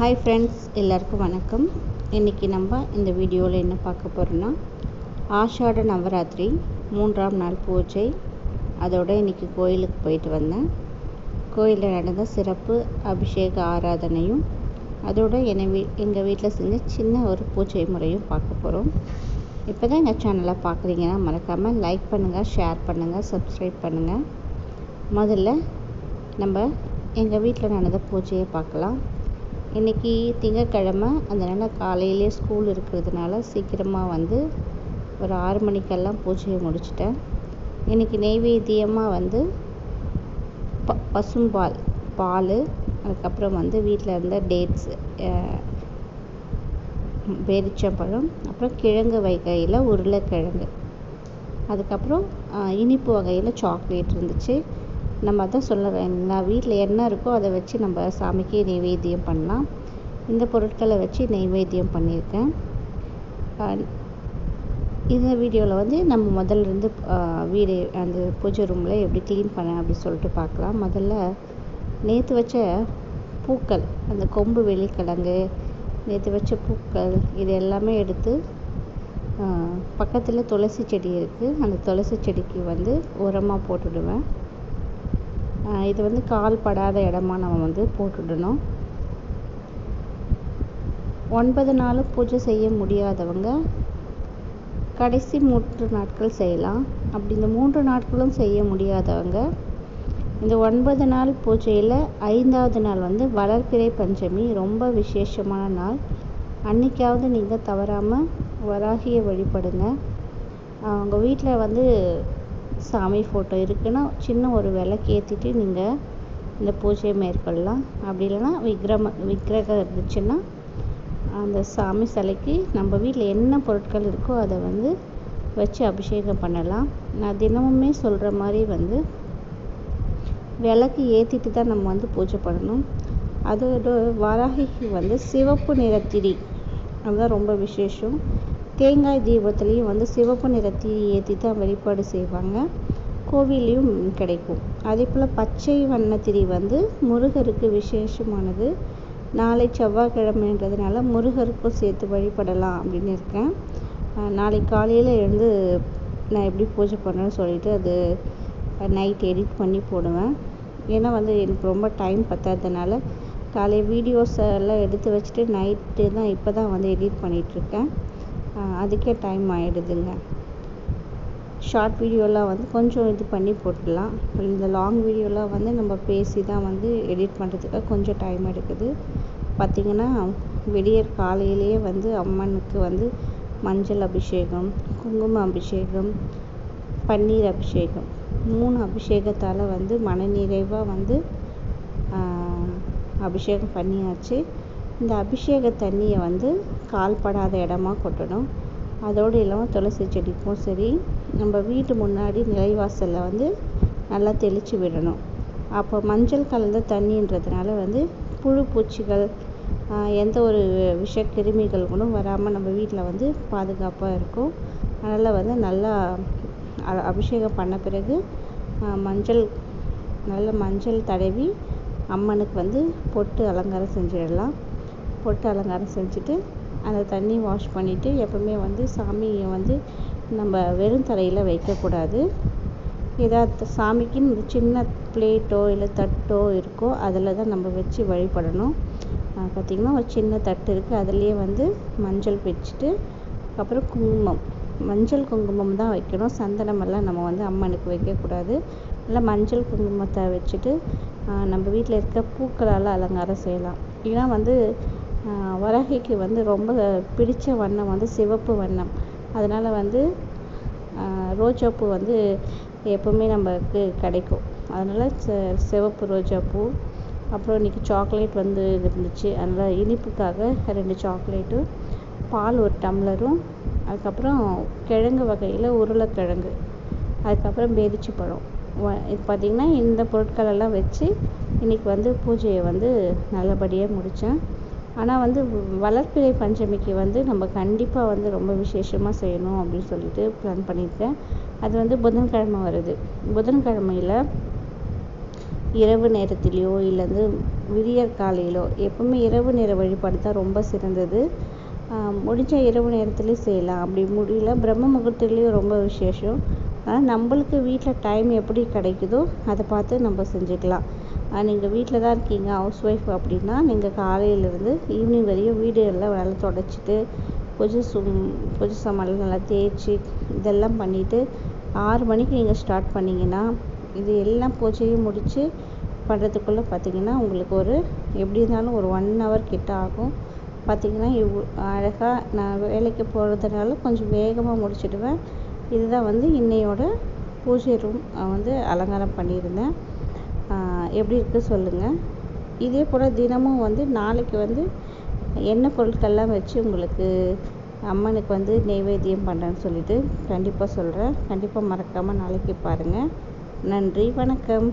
Hi friends எல்லாருக்கும் வணக்கம். இன்றைக்கி நம்ம இந்த வீடியோவில் என்ன பார்க்க போகிறோன்னா ஆஷாட நவராத்திரி மூன்றாம் நாள் பூஜை. அதோட இன்றைக்கி கோயிலுக்கு போயிட்டு வந்தேன். கோயிலில் நடந்த சிறப்பு அபிஷேக ஆராதனையும் அதோட என்னை வீ எங்கள் வீட்டில் செஞ்ச சின்ன ஒரு பூஜை முறையும் பார்க்க போகிறோம் இப்போ தான் எங்கள் சேனலை பார்க்குறீங்கன்னா மறக்காமல் லைக் பண்ணுங்கள் ஷேர் பண்ணுங்கள் சப்ஸ்கிரைப் பண்ணுங்கள் முதல்ல நம்ம எங்கள் வீட்டில் நடந்த பூஜையை பார்க்கலாம். இன்றைக்கி திங்கக்கிழமை அதனால் காலையிலே ஸ்கூல் இருக்கிறதுனால சீக்கிரமாக வந்து ஒரு ஆறு மணிக்கெல்லாம் பூஜையை முடிச்சிட்டேன். இன்றைக்கி நெய்வேத்தியமாக வந்து ப பசும்பால் பால் அதுக்கப்புறம் வந்து வீட்டில் இருந்த டேட்ஸு பேரிச்சம்பழம் அப்புறம் கிழங்கு வகையில் உருளைக்கிழங்கு. அதுக்கப்புறம் இனிப்பு வகையில் சாக்லேட் இருந்துச்சு. நம்ம அதான் சொல்ல நான் வீட்டில் என்ன இருக்கோ அதை வச்சு நம்ம சாமிக்கு நெய்வேத்தியம் பண்ணலாம் இந்த பொருட்களை வச்சு நெய்வேத்தியம் பண்ணியிருக்கேன். இந்த வீடியோவில் வந்து நம்ம முதல்ல இருந்து வீடு அந்த பூஜை ரூமில் எப்படி க்ளீன் பண்ணேன் அப்படின்னு சொல்லிட்டு பார்க்கலாம். முதல்ல நேற்று வச்ச பூக்கள் அந்த கொம்பு வெளிக்கிழங்கு நேற்று வச்ச பூக்கள் இது எல்லாமே எடுத்து பக்கத்தில் துளசி செடி இருக்குது அந்த துளசி செடிக்கு வந்து உரமாக போட்டுடுவேன். இது வந்து கால் படாத இடமா நம்ம வந்து போட்டுடணும். ஒன்பது நாளும் பூஜை செய்ய முடியாதவங்க கடைசி மூன்று நாட்கள் செய்யலாம். அப்படி இந்த மூன்று நாட்களும் செய்ய முடியாதவங்க இந்த ஒன்பது நாள் பூஜையில் ஐந்தாவது நாள் வந்து வளர்பிறை பஞ்சமி ரொம்ப விசேஷமான நாள். அன்னைக்காவது நீங்கள் தவறாமல் வராகியை வழிபடுங்க. அவங்க வீட்டில் வந்து சாமி ஃபோட்டோ இருக்குன்னா சின்ன ஒரு விளக்கு ஏற்றிட்டு நீங்கள் இந்த பூஜையை மேற்கொள்ளலாம். அப்படி இல்லைன்னா விக்ரம விக்கிரகம் இருந்துச்சுன்னா அந்த சாமி சிலைக்கு நம்ம வீட்டில் என்ன பொருட்கள் இருக்கோ அதை வந்து வச்சு அபிஷேகம் பண்ணலாம். நான் தினமுமே சொல்கிற மாதிரி வந்து விளக்கு ஏற்றிட்டு தான் நம்ம வந்து பூஜை பண்ணணும். அதோட வாராகிக்கு வந்து சிவப்பு நிறத்திரி அதுதான் ரொம்ப விசேஷம். தேங்காய் தீபத்துலேயும் வந்து சிவப்பு நிறத்தை ஏற்றி தான் வழிபாடு செய்வாங்க. கோவிலையும் கிடைக்கும். அதே போல் பச்சை வண்ணத்திரி வந்து முருகருக்கு விசேஷமானது. நாளை செவ்வாய்க்கிழமைன்றதுனால முருகருக்கும் சேர்த்து வழிபடலாம் அப்படின்னு இருக்கேன். நாளை காலையில் எழுந்து நான் எப்படி பூஜை பண்ணேன்னு சொல்லிட்டு அது நைட் எடிட் பண்ணி போடுவேன். ஏன்னா வந்து எனக்கு ரொம்ப டைம் பத்தாததுனால காலை வீடியோஸ் எல்லாம் எடுத்து வச்சுட்டு நைட்டு தான் இப்போ தான் வந்து எடிட் பண்ணிகிட்ருக்கேன் அதுக்கே டைம் ஆகிடுதுங்க ஷார்ட் வீடியோலாம் வந்து கொஞ்சம் இது பண்ணி போட்டுடலாம். இந்த லாங் வீடியோலாம் வந்து நம்ம பேசி தான் வந்து எடிட் பண்ணுறதுக்கு கொஞ்சம் டைம் எடுக்குது. பார்த்திங்கன்னா விடியற் காலையிலேயே வந்து அம்மனுக்கு வந்து மஞ்சள் அபிஷேகம் குங்கும அபிஷேகம் பன்னீர் அபிஷேகம். மூணு அபிஷேகத்தால் வந்து மனநிறைவாக வந்து அபிஷேகம் பண்ணியாச்சு. இந்த அபிஷேக தண்ணியை வந்து கால்படாத இடமா கொட்டணும். அதோடு இல்லாமல் துளசி செடிக்கும் சரி நம்ம வீட்டு முன்னாடி நிலைவாசலில் வந்து நல்லா தெளித்து விடணும். அப்போ மஞ்சள் கலந்த தண்ணின்றதுனால வந்து புழு பூச்சிகள் எந்த ஒரு விஷ கிருமிகள் கூட வராமல் நம்ம வீட்டில் வந்து பாதுகாப்பாக இருக்கும். அதனால் வந்து நல்லா அபிஷேகம் பண்ண பிறகு மஞ்சள் நல்ல மஞ்சள் தடவி அம்மனுக்கு வந்து பொட்டு அலங்காரம் செஞ்சிடலாம். பொட்டு அலங்காரம் செஞ்சுட்டு அந்த தண்ணி வாஷ் பண்ணிவிட்டு எப்போவுமே வந்து சாமியை வந்து நம்ம வெறும் தரையில் வைக்கக்கூடாது. ஏதாவது சாமிக்குன்னு சின்ன பிளேட்டோ இல்லை தட்டோ இருக்கோ அதில் தான் நம்ம வச்சு வழிபடணும். பார்த்திங்கன்னா ஒரு சின்ன தட்டு இருக்குது அதுலேயே வந்து மஞ்சள் வச்சுட்டு அப்புறம் குங்குமம். மஞ்சள் குங்குமம் தான் வைக்கணும். சந்தனமெல்லாம் நம்ம வந்து அம்மனுக்கு வைக்கக்கூடாது. நல்லா மஞ்சள் குங்குமத்தை வச்சுட்டு நம்ம வீட்டில் இருக்க பூக்களால் அலங்காரம் செய்யலாம். ஏன்னா வந்து வராகிக்கு வந்து ரொம்ப பிடித்த வண்ணம் வந்து சிவப்பு வண்ணம். அதனால் வந்து ரோஜாப்பூ வந்து எப்போவுமே நமக்கு கிடைக்கும். அதனால் சிவப்பு ரோஜாப்பூ அப்புறம் இன்றைக்கி சாக்லேட் வந்து இருந்துச்சு. அதனால் இனிப்புக்காக ரெண்டு சாக்லேட்டும் பால் ஒரு டம்ளரும் அதுக்கப்புறம் கிழங்கு வகையில் உருளைக்கிழங்கு அதுக்கப்புறம் பேரிச்சி பழம். இது பார்த்திங்கன்னா இந்த பொருட்களெல்லாம் வச்சு இன்றைக்கி வந்து பூஜையை வந்து நல்லபடியாக முடித்தேன் ஆனால் வந்து வளர்பிறை பஞ்சமிக்கு வந்து நம்ம கண்டிப்பாக வந்து ரொம்ப விசேஷமாக செய்யணும் அப்படின்னு சொல்லிட்டு பிளான் பண்ணியிருக்கேன். அது வந்து புதன்கிழமை வருது. புதன்கிழமையில் இரவு நேரத்துலேயோ இல்லை வந்து விடியற் காலையிலோ எப்பவுமே இரவு நேர வழிபாடு தான் ரொம்ப சிறந்தது. முடிஞ்ச இரவு நேரத்துலேயும் செய்யலாம். அப்படி முடியல பிரம்ம முகூர்த்தத்துலேயும் ரொம்ப விசேஷம். ஆனால் நம்மளுக்கு வீட்டில் டைம் எப்படி கிடைக்குதோ அதை பார்த்து நம்ம செஞ்சுக்கலாம். நீங்கள் வீட்டில் தான் இருக்கீங்க ஹவுஸ் ஒய்ஃப் அப்படின்னா நீங்கள் காலையிலேருந்து ஈவினிங் வரையும் வீடு எல்லாம் வேலை தொடச்சிட்டு பூஜை சும் பூஜை சாமான்லாம் நல்லா தேய்ச்சி இதெல்லாம் பண்ணிவிட்டு ஆறு மணிக்கு நீங்கள் ஸ்டார்ட் பண்ணிங்கன்னா இது எல்லாம் பூஜையும் முடித்து பண்ணுறதுக்குள்ளே பார்த்தீங்கன்னா உங்களுக்கு ஒரு எப்படி இருந்தாலும் ஒரு ஒன் ஹவர் கிட்ட ஆகும். பார்த்தீங்கன்னா இவ் அழகாக நான் வேலைக்கு போகிறதுனால கொஞ்சம் வேகமாக முடிச்சிடுவேன். இதுதான் வந்து இன்னையோட பூஜை ரூம் வந்து அலங்காரம் பண்ணியிருந்தேன். எப்படி இருக்குது சொல்லுங்கள் இதே போல் தினமும் வந்து நாளைக்கு வந்து எண்ணெய் பொருட்கள்லாம் வச்சு உங்களுக்கு அம்மனுக்கு வந்து நெய்வேத்தியம் பண்ணுறேன்னு சொல்லிட்டு கண்டிப்பாக சொல்கிறேன் கண்டிப்பாக மறக்காமல் நாளைக்கு பாருங்கள் நன்றி வணக்கம்.